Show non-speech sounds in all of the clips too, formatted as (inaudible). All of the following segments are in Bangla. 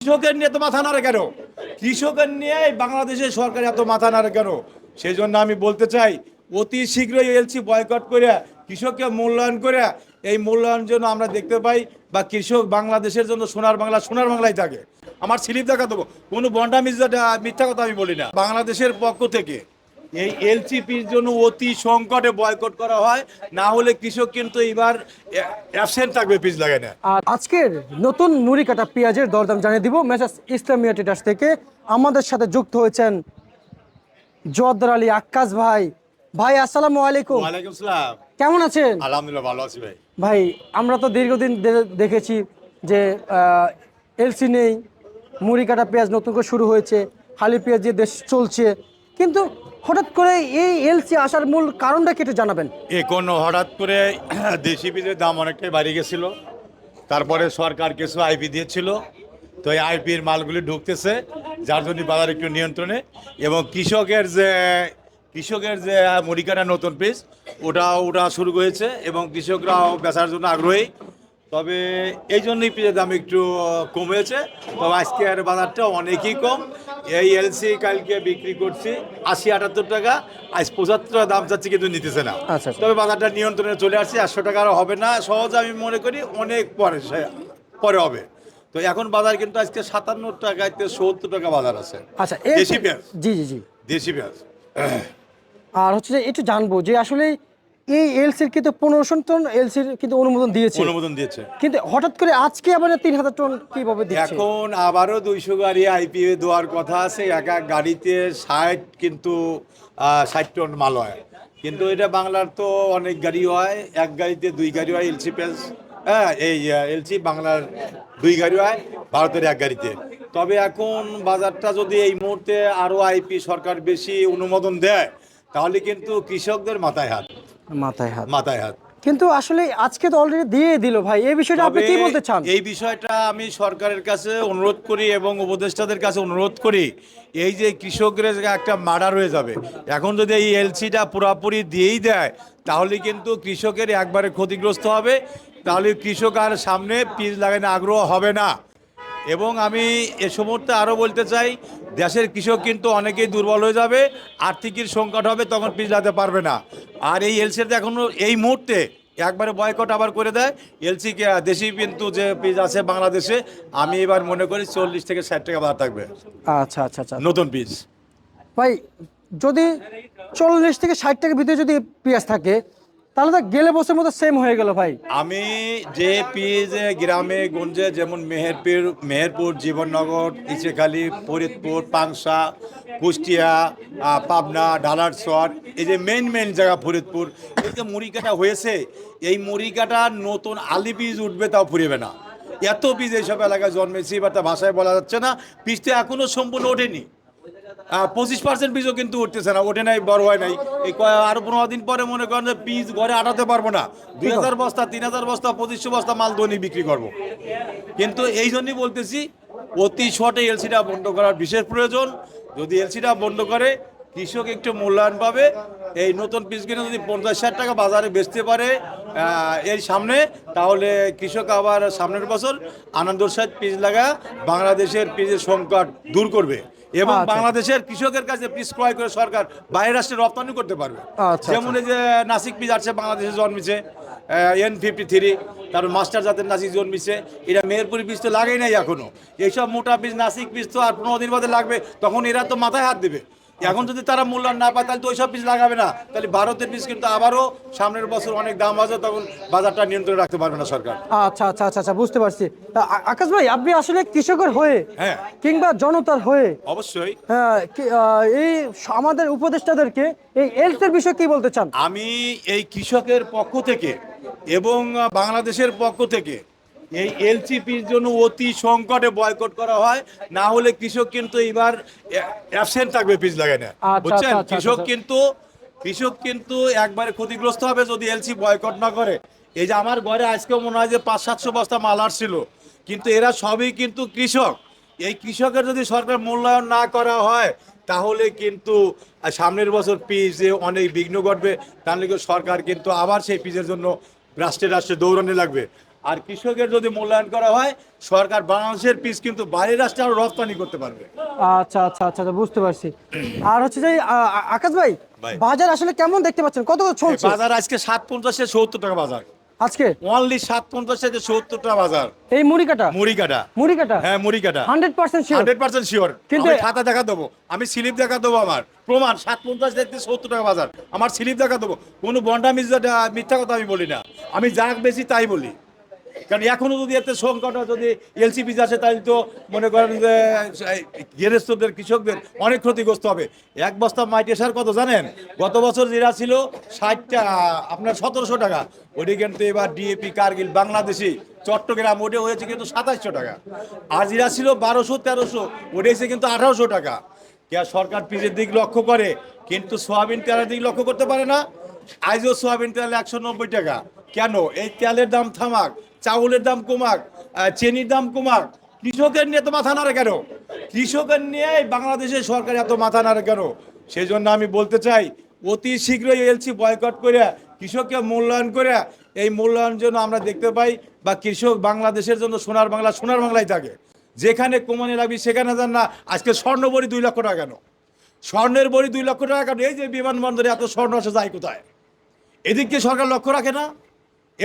কৃষকের নিয়ে তো মাথা নাড়ে কেন? কৃষকের নিয়ে বাংলাদেশের সরকার এত মাথা নাড়ে কেন? সেই জন্য আমি বলতে চাই, অতি শীঘ্রই এলসি বয়কট করে কৃষককে মূল্যায়ন করে এই মূল্যায়ন জন্য আমরা দেখতে পাই বা কৃষক বাংলাদেশের জন্য সোনার বাংলা, সোনার বাংলায় থাকে। আমার স্লিপ দেখা দেবো কোনো বন্ডা মিথ্যা কথা আমি বলি না। বাংলাদেশের পক্ষ থেকে এই এলসিপির জন্য অতি সংকটে বয়কট করা হয় না হলে কৃষক কিন্তু এবার অ্যাবসেন্ট থাকবে পিস লাগায় না। আর আজকের নতুন মুড়ি কাটা পেঁয়াজের দরদাম জানিয়ে দিব মেসাস ইসলামিয়া ট্রেডার্স থেকে। আমাদের সাথে যুক্ত হয়েছেন জোয়াদ্দার আলী আক্কাস ভাই। ভাই আসসালামু আলাইকুম। ওয়ালাইকুম সালাম। কেমন আছেন? আলহামদুলিল্লাহ ভালো আছি ভাই। ভাই আমরা তো দীর্ঘদিন দেখেছি যে এলসি নেই মুড়ি কাটা পেঁয়াজ নতুন করে শুরু হয়েছে হালি পেঁয়াজ দিয়ে দেশ চলছে। কিন্তু হঠাৎ করে এই এলসি আসার মূল কারণটা কেটে জানাবেন? এখন হঠাৎ করে (clears throat) দেশি বীজের দাম অনেকটাই বাড়ি গেছিল। তারপরে সরকার কিছু আইপি দিয়েছিল। তো এই আইপির মালগুলি ঢুকতেছে, যার জন্য বাজার একটু নিয়ন্ত্রণে। এবং কৃষকের যে কৃষকের যে মুড়িকাটা নতুন পিস ওটা ওটা শুরু হয়েছে এবং কৃষকরাও বেচার জন্য আগ্রহী। তবে এই জন্যই পিসের দাম একটু কমেছে। তবে আজকে আর বাজারটা অনেকই কম। এই এলসি কালকে বিক্রি করছি আশি আটাত্তর টাকা। আজ পঁচাত্তর দাম চাচ্ছি কিন্তু নিতেছে না। আচ্ছা, আচ্ছা। তবে বাজারটা নিয়ন্ত্রণে চলে আসছে একশো টাকা আর হবে না। সহজ আমি মনে করি অনেক পরে পরে হবে। তো এখন বাজার কিন্তু আজকে সাতান্ন টাকায় সত্তর টাকা বাজার আছে। আচ্ছা দেশি পেঁয়াজ। জি জি জি। দেশি পেঁয়াজ। আর হচ্ছে যে একটু জানব যে আসলে এই এলসির কিন্তু পনেরোশো টন এলসির কিন্তু অনুমোদন দিয়েছে। অনুমোদন দিয়েছে। কিন্তু হঠাৎ করে আজকে আবার তিন হাজার টন কীভাবে দিচ্ছে? এখন আবারও দুইশো গাড়ি আইপিএ দেওয়ার কথা আছে এক এক গাড়িতে ষাট কিন্তু ষাট টন মাল হয়। কিন্তু এটা বাংলার তো অনেক গাড়ি হয় এক গাড়িতে দুই গাড়ি হয় এলসি পেস হ্যাঁ এই এলসি বাংলার দুই গাড়ি হয় ভারতের এক গাড়িতে। তবে এখন বাজারটা যদি এই মুহূর্তে আরও আইপি সরকার বেশি অনুমোদন দেয় তাহলে কিন্তু কৃষকদের মাথায় হাত। মাথায় হাত। মাথায় হাত। কিন্তু আসলে আজকে তো অলরেডি দিয়ে দিল ভাই। এই বিষয়টা আপনি কি বলতে চান? এই বিষয়টা আমি সরকারের কাছে অনুরোধ করি এবং উপদেষ্টাদের কাছে অনুরোধ করি এই যে কৃষকদের একটা মার্ডার হয়ে যাবে। এখন যদি এই এলসিটা পুরাপুরি দিয়েই দেয় তাহলে কিন্তু কৃষকের একবারে ক্ষতিগ্রস্ত হবে। তাহলে কৃষক আর সামনে পিস লাগানো আগ্রহ হবে না। এবং আমি এ মুহূর্তে আরও বলতে চাই দেশের কৃষক কিন্তু অনেকেই দুর্বল হয়ে যাবে আর্থিকের সংকট হবে তখন পিস লাগাতে পারবে না। আর এই এলসিতে এখনও এই মুহূর্তে একবারে বয়কট আবার করে দেয়। এলসি দেশি কিন্তু যে পিস আছে বাংলাদেশে আমি এবার মনে করি চল্লিশ থেকে ষাট টাকা বাজার থাকবে। আচ্ছা আচ্ছা আচ্ছা। নতুন পিস ভাই যদি চল্লিশ থেকে ষাট টাকার ভিতরে যদি পেঁয়াজ থাকে তাহলে তো গেলে বছর মতো সেম হয়ে গেল ভাই। আমি যে পিস গ্রামে, গঞ্জে যেমন মেহেরপুর মেহেরপুর, জীবননগর, ইচেখালি, ফরিদপুর, পাংশা, কুষ্টিয়া পাবনা ডালারসর এই যে মেন মেন জায়গা ফরিদপুর, এই যে মুড়ি কাটা হয়েছে, এই মুড়ি কাটা নতুন আলি বীজ উঠবে তাও ফুরিবে না। এত বীজ এইসব এলাকায় জন্মেছি, এবার তা ভাষায় বলা যাচ্ছে না, বীজটা এখনও সম্পূর্ণ ওঠেনি। পঁচিশ পার্সেন্ট বীজও কিন্তু উঠতেছে না, ওঠে নাই, বড় হয় নাই। এই আরও পনেরো দিন পরে মনে করেন যে বীজ ঘরে আটাতে পারব না। দুই হাজার বস্তা, তিন হাজার বস্তা, পঁচিশশো বস্তা মাল দৈনিক বিক্রি করব। কিন্তু এই জন্যই বলতেছি, অতি শর্টে এলসিটা বন্ধ করার বিশেষ প্রয়োজন। যদি এলসিটা বন্ধ করে, কৃষক একটু মূল্যায়ন পাবে। এই নতুন পিস কিনে যদি পঞ্চাশ ষাট টাকা বাজারে বেচতে পারে এর সামনে, তাহলে কৃষক আবার সামনের বছর আনন্দর সাথে পিস লাগা বাংলাদেশের পিসের সংকট দূর করবে। এবং আচ্ছা। বাংলাদেশের কৃষকের কাছে পিস ক্রয় করে সরকার বাইরের রাষ্ট্রে রপ্তানি করতে পারবে। আচ্ছা, যেমন এই যে নাসিক পিস আছে বাংলাদেশে জন্মেছে এন ফিফটি থ্রি তারপর মাস্টার জাতের নাসিক জন্মিছে এটা মেহেরপুরি বীজ তো লাগেই নাই এখনও। এইসব মোটা বীজ নাসিক বীজ তো আর পনেরো দিন বাদে লাগবে তখন এরা তো মাথায় হাত দেবে। এখন যদি তারা মূল্যায়ন না পায় তাহলে তো ওইসব পিস লাগাবে না। তাহলে ভারতের পিস কিন্তু আবারও সামনের বছর অনেক দাম আছে তখন বাজারটা নিয়ন্ত্রণে রাখতে পারবে না সরকার। আচ্ছা আচ্ছা আচ্ছা আচ্ছা বুঝতে পারছি। আকাশ ভাই আপনি আসলে কৃষকের হয়ে হ্যাঁ। কিংবা জনতার হয়ে অবশ্যই। হ্যাঁ, এই আমাদের উপদেষ্টাদেরকে এই এলসের বিষয়ে কি বলতে চান? আমি এই কৃষকের পক্ষ থেকে এবং বাংলাদেশের পক্ষ থেকে এই এলসিপির জন্য অতি সংকটে বয়কট করা হয় না হলে কৃষক কিন্তু এবার অ্যাবসেন্ট থাকবে পিস লাগায় না। আচ্ছা, বুঝছেন? আচ্ছা, আচ্ছা, কৃষক আচ্ছা। কিন্তু কৃষক কিন্তু একবারে ক্ষতিগ্রস্ত হবে যদি এলসি বয়কট না করে। এই যে আমার ঘরে আজকে মনে হয় যে পাঁচ সাতশো বস্তা মাল আসছিল কিন্তু এরা সবই কিন্তু কৃষক। এই কৃষকের যদি সরকার মূল্যায়ন না করা হয় তাহলে কিন্তু সামনের বছর পিজে অনেক বিঘ্ন ঘটবে তাহলে সরকার কিন্তু আবার সেই পিজের জন্য রাষ্ট্রে রাষ্ট্রে দৌড়ানো লাগবে। আর কৃষকের যদি মূল্যায়ন করা হয় সরকার বাংলাদেশের পিস কিন্তু বাইরের রাষ্ট্রে আরও রপ্তানি করতে পারবে। আচ্ছা আচ্ছা আচ্ছা আচ্ছা, বুঝতে পারছি। আর হচ্ছে যে আ, আ- আকাশ ভাই ভাই। বাজার আসলে কেমন দেখতে পাচ্ছেন? কত কত চলছে? বাজার আজকে সাত পঞ্চাশে সত্তর টাকা বাজার। আজকে? অনলি সাত পঞ্চাশ থেকে সত্তর টাকা বাজার। এই মুড়ি কাটা? মুড়ি কাটা। মুড়ি কাটা? হ্যাঁ মুড়ি কাটা। Hundred percent sure hundred percent sure কিন্তু- কিন্তু খাতা দেখা দেবো। আমি স্লিপ দেখা দেবো আমার। প্রমাণ সাত পঞ্চাশ দেখতে সত্তর টাকা বাজার। আমার স্লিপ দেখা দেবো। কোনো বন্ডা মির্জা মিথ্যা কথা আমি বলি না। আমি যা বেশি তাই বলি। কারণ এখনও যদি এতে সংকট হয়, যদি এলসিপি আসে তাহলে তো মনে করেন যে গৃহস্থদের কৃষকদের অনেক ক্ষতিগ্রস্ত হবে। এক বস্তা মাইটে সার কত জানেন? গত বছর যেটা ছিল ষাটটা আপনার সতেরোশো টাকা। ওটি কিন্তু এবার ডিএপি কার্গিল বাংলাদেশি চট্টগ্রাম ওটা হয়েছে কিন্তু সাতাশশো টাকা। আর যেটা ছিল বারোশো তেরোশো ওটা এসে কিন্তু আঠারোশো টাকা। কে সরকার পিজের দিক লক্ষ্য করে কিন্তু সোয়াবিন তেলের দিক লক্ষ্য করতে পারে না। আজও সোয়াবিন তেল একশো নব্বই টাকা। কেন? এই তেলের দাম থামাক, চাউলের দাম কমাক চিনির দাম কমাক, কৃষকের নিয়ে তো মাথা নাড়ে কেন? কৃষকের নিয়ে বাংলাদেশের সরকার এত মাথা নাড়ে কেন? সেই জন্য আমি বলতে চাই, অতি শীঘ্রই এলসি বয়কট করে, কৃষককে মূল্যায়ন করে, এই মূল্যায়ন জন্য আমরা দেখতে পাই বা কৃষক বাংলাদেশের জন্য সোনার বাংলা, সোনার বাংলায় থাকে। যেখানে কমানি লাগবে সেখানে যান না। আজকে স্বর্ণ বড়ি দুই লক্ষ টাকা কেন? স্বর্ণের বড়ি দুই লক্ষ টাকা কেন? এই যে বিমানবন্দরে এত স্বর্ণ আসে যায় কোথায়? এদিকে সরকার লক্ষ্য রাখে না?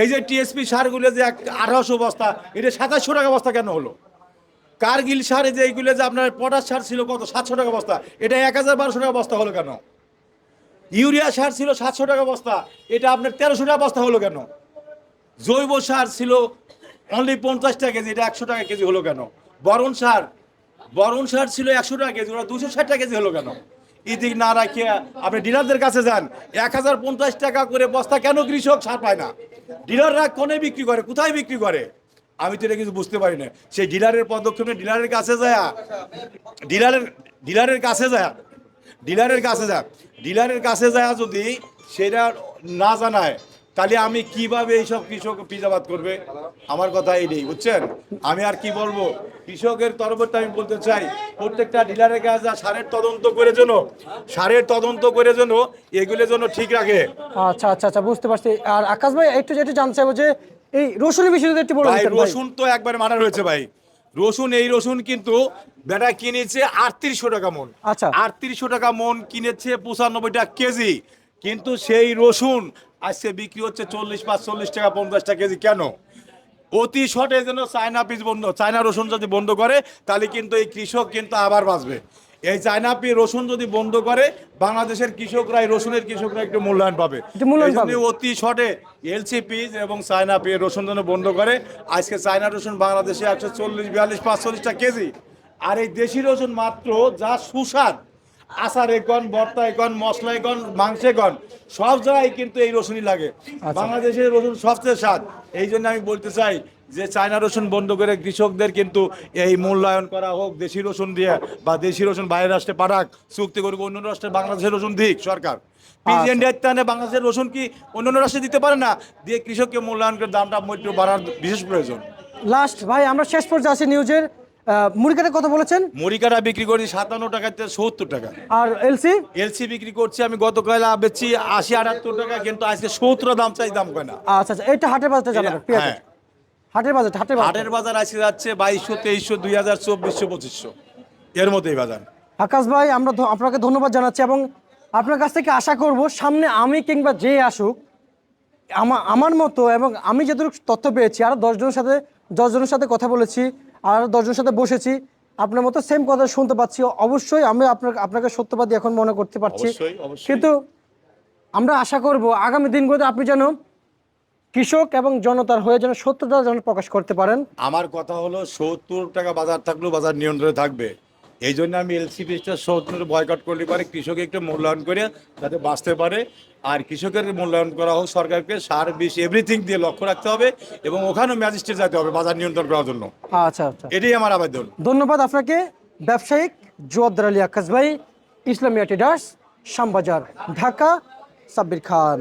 এই যে টিএসপি সারগুলো যে আঠারোশো বস্তা, এটা সাতাশশো টাকা বস্তা কেন হলো? কার্গিল সারে যে এইগুলো যে আপনার পটাশ সার ছিল কত? সাতশো টাকা বস্তা। এটা এক হাজার বারোশো টাকা বস্তা হলো কেন? ইউরিয়া সার ছিল সাতশো টাকা বস্তা। এটা আপনার তেরোশো টাকা বস্তা হলো কেন? জৈব সার ছিল অনলি পঞ্চাশ টাকা কেজি, এটা একশো টাকা কেজি হলো কেন? বরণ সার বরণ সার ছিল একশো টাকা কেজি ওরা দুশো ষাট টাকা কেজি হলো কেন? ইদিক না রাখিয়া আপনি ডিলারদের কাছে যান। এক হাজার পঞ্চাশ টাকা করে বস্তা কেন কৃষক সার পায় না? ডিলাররা কোনে বিক্রি করে, কোথায় বিক্রি করে? আমি তো এটা কিছু বুঝতে পারি না। সেই ডিলারের পদক্ষেপে ডিলারের কাছে যায়। ডিলারের ডিলারের কাছে যায়। ডিলারের কাছে যায়। ডিলারের কাছে যায় যদি সেটা না জানায় তাহলে আমি কীভাবে এইসব কৃষক পিজাবাদ করবে? আমার কথা এই নেই বুঝছেন? আমি আর কি বলব? কৃষকের তরফটা আমি বলতে চাই প্রত্যেকটা ডিলারের কাছে যা সারের তদন্ত করে জন্য সারের তদন্ত করে জন্য এগুলো জন্য ঠিক রাখে। আচ্ছা আচ্ছা আচ্ছা বুঝতে পারছি। আর আকাশ ভাই একটু যেটা জানতে চাইব যে এই রসুনের বিষয়ে একটু বলে ভাই রসুন তো একবার মানা রয়েছে ভাই। রসুন এই রসুন কিন্তু বেটা কিনেছে আটত্রিশশো টাকা মন। আচ্ছা। আটত্রিশশো টাকা মন কিনেছে পঁচানব্বই টাকা কেজি। কিন্তু সেই রসুন আজকে বিক্রি হচ্ছে চল্লিশ পাঁচচল্লিশ টাকা পঞ্চাশ টাকা কেজি। কেন? অতি শর্টে যেন চায়না পিস বন্ধ চায়না রসুন যদি বন্ধ করে তাহলে কিন্তু এই কৃষক কিন্তু আবার বাঁচবে। এই চায়না পি রসুন যদি বন্ধ করে বাংলাদেশের কৃষকরা এই রসুনের কৃষকরা একটু মূল্যায়ন পাবে। অতি শর্টে এলসি পিস এবং চায়না পি রসুন যেন বন্ধ করে আজকে চায়না রসুন বাংলাদেশে একশো চল্লিশ বিয়াল্লিশ পাঁচচল্লিশটা কেজি। আর এই দেশি রসুন মাত্র যা সুস্বাদ আচারে কন ভর্তায় কন মশলায় কন মাংসে কন সব জায়গায় কিন্তু এই রসুনই লাগে। বাংলাদেশের রসুন সবচেয়ে স্বাদ। এই জন্য আমি বলতে চাই যে চায়না রসুন বন্ধ করে কৃষকদের কিন্তু এই মূল্যায়ন করা হোক দেশি রসুন দিয়ে বা দেশি রসুন বাইরের রাষ্ট্রে পাঠাক চুক্তি করুক অন্য রাষ্ট্রে বাংলাদেশের রসুন দিক সরকার। দায়িত্বে বাংলাদেশের রসুন কি অন্য অন্য রাষ্ট্রে দিতে পারে না? দিয়ে কৃষককে মূল্যায়ন করে দামটা একটু বাড়ার বিশেষ প্রয়োজন। লাস্ট ভাই আমরা শেষ পর্যায়ে আছি নিউজের। মুড়ি কাটা কত বলেছেন? মুড়িকাটা বিক্রি করছি সাতান্ন টাকাতে সত্তর টাকা। আর এলসি এলসি বিক্রি করছি আমি গতকাল বেচছি আশি আটাত্তর টাকা কিন্তু আজকে সত্তর দাম চাই দাম কয় না। আচ্ছা আচ্ছা এটা হাটের বাজারটা জানাবেন পেঁয়াজ হ্যাঁ। হাটের বাজার হাটের হাটের বাজার আজকে যাচ্ছে বাইশশো তেইশশো দুই হাজার চব্বিশশো পঁচিশশো। এর মধ্যেই বাজার। আকাশ ভাই আমরা আপনাকে ধন্যবাদ জানাচ্ছি এবং আপনার কাছ থেকে আশা করব সামনে আমি কিংবা যে আসুক আমা- আমার মতো এবং আমি যতটুকু তথ্য পেয়েছি আর দশজনের সাথে দশজনের সাথে কথা বলেছি। আর দশজনের সাথে বসেছি। আপনার মতো সেম কথা শুনতে পাচ্ছি। অবশ্যই আমি আপনার আপনাকে সত্যবাদী এখন মনে করতে পারছি। কিন্তু আমরা আশা করব আগামী দিনগুলোতে আপনি যেন কৃষক এবং জনতার হয়ে যেন সত্যতা যেন প্রকাশ করতে পারেন। আমার কথা হলো সত্তর টাকা বাজার থাকলেও বাজার নিয়ন্ত্রণে থাকবে। এই জন্য আমি এলসি পিসটা সত্তর বয়কট করলে পারে কৃষক একটু মূল্যায়ন করে যাতে বাঁচতে পারে। আর কৃষকের মূল্যায়ন করা হোক সরকারকে সার বিষ এভরিথিং দিয়ে লক্ষ্য রাখতে হবে এবং ওখানেও ম্যাজিস্ট্রেট যেতে হবে বাজার নিয়ন্ত্রণ করার জন্য। আচ্ছা আচ্ছা। এটাই আমার আবেদন। ধন্যবাদ আপনাকে ব্যবসায়িক জোয়াদ্দার আলী আকাশ ভাই ইসলামিয়া ট্রেডার্স শ্যামবাজার ঢাকা সাব্বির খান।